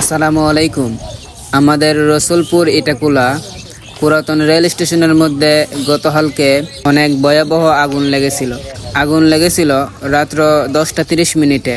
আসসালামু আলাইকুম। আমাদের রসুলপুর ইটাকুলা পুরাতন রেল স্টেশনের মধ্যে গতকালকে অনেক ভয়াবহ আগুন লেগেছিল। আগুন লেগেছিল রাত্র দশটা তিরিশ মিনিটে।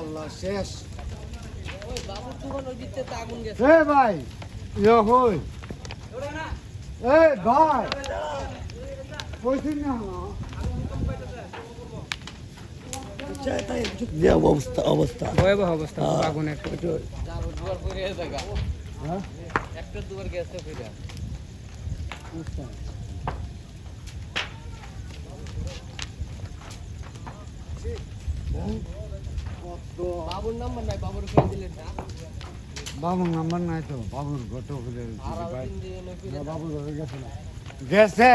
আল্লাহ শেষ। এ ভাই ইয়ে হই। এ ভাই অবস্থা অবস্থা। ভয়াবহ অবস্থা আগুনের। হ্যাঁ? বাবুর নাম্বার নাই তো বাবুর গত করে বাবুর ঘরে গেছে না। গেছে?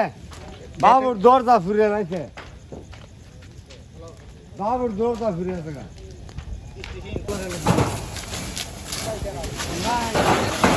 বাবুর দরজা ফিরে রাখছে বাবুর দরজা ফিরে আছে Bye.